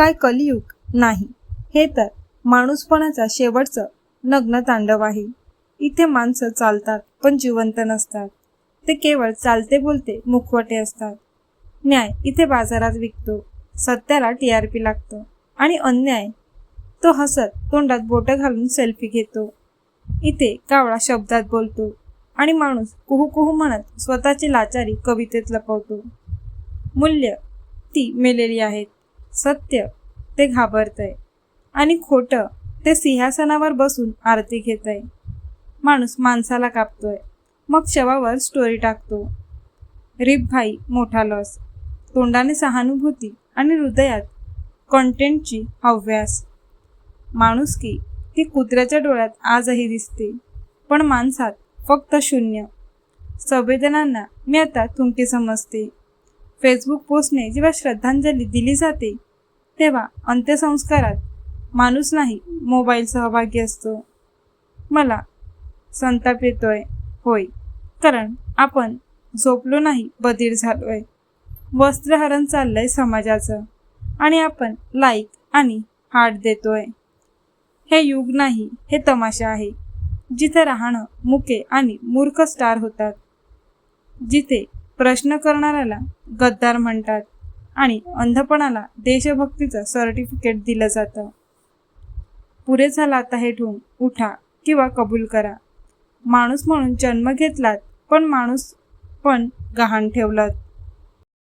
काय कलियुग नाही. हे तर माणूसपणाचा शेवटचं नग्न तांडव आहे. इथे माणसं चालतात पण जिवंत नसतात. ते केवळ चालते बोलते मुखवटे असतात. न्याय इथे बाजारात विकतो सत्याला टी आर पी लागतं आणि अन्याय तो हसत तोंडात बोटं घालून सेल्फी घेतो. इथे कावळा शब्दात बोलतो आणि माणूस कुहू कुहू म्हणत स्वतःची लाचारी कवितेत लपवतो. मूल्य ती मेलेली आहेत. सत्य ते घाबरतंय. आणि खोटं ते सिंहासनावर बसून आरती घेतंय. माणूस माणसाला कापतोय. मग शवावर स्टोरी टाकतो. रिप भाई मोठा लॉस तोंडाने सहानुभूती आणि हृदयात कॉन्टेंटची हव्यास. माणुसकी ती कुत्र्याच्या डोळ्यात आजही दिसते. पण माणसात फक्त शून्य. संवेदनांना मी आता तुमकी समजते. फेसबुक पोस्टने जेव्हा श्रद्धांजली दिली जाते तेव्हा अंत्यसंस्कारात माणूस नाही मोबाईल सहभागी असतो. मला संताप येतोय होय कारण आपण झोपलो नाही बधीर झालोय. वस्त्रहरण चाललंय समाजाचं आणि आपण लाईक आणि हार्ट देतोय. हे युग नाही हे तमाशा आहे. जिथे राहणं मुके आणि मूर्ख स्टार होतात. जिथे प्रश्न करणाऱ्याला गद्दार म्हणतात आणि अंधपणाला देशभक्तीचं सर्टिफिकेट दिलं जातं. पुरे झाला आता हे ठेवून उठा किंवा कबूल करा. माणूस म्हणून जन्म घेतलात पण माणूस पण गहाण ठेवलात.